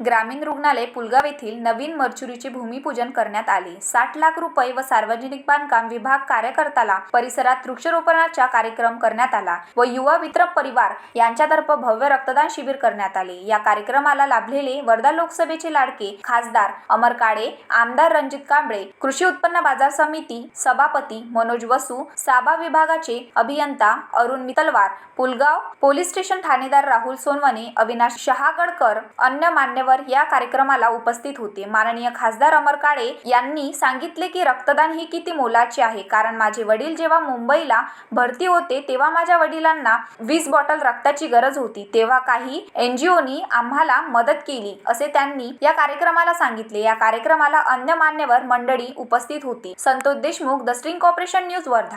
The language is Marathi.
ग्रामीण रुग्णालय पुलगाव येथील नवीन मर्चुरीचे भूमिपूजन करण्यात आले. साठ लाख रुपये व सार्वजनिक बांधकाम विभाग कार्यकर्त्याला परिसरात वृक्षारोपणाचा कार्यक्रम करण्यात आला व युवा मित्र परिवार यांच्यातर्फे भव्य रक्तदान शिबिर करण्यात आले. या कार्यक्रमाला लाभलेले वर्धा लोकसभेचे लाडके खासदार अमर काळे आमदार रणजित कांबळे कृषी उत्पन्न बाजार समिती सभापती मनोज वसू साबा विभागाचे अभियंता अरुण मितलवार पुलगाव पोलीस स्टेशन ठाणेदार राहुल सोनवणे अविनाश शहागडकर अन्य मान्य मान्यवर या कार्यक्रमाला उपस्थित होते. माननीय खासदार अमर काळे यांनी सांगितले की रक्तदान ही किती मोलाचे आहे. कारण माझे वडील जेव्हा मुंबईला भरती होते तेव्हा माझ्या वडिलांना वीस बॉटल रक्ताची गरज होती. तेव्हा काही एनजीओनी आम्हाला मदत केली असे त्यांनी या कार्यक्रमाला सांगितले. या कार्यक्रमाला अन्य मान्यवर मंडळी उपस्थित होती. Santosh Deshmukh the string corporation news Wardha.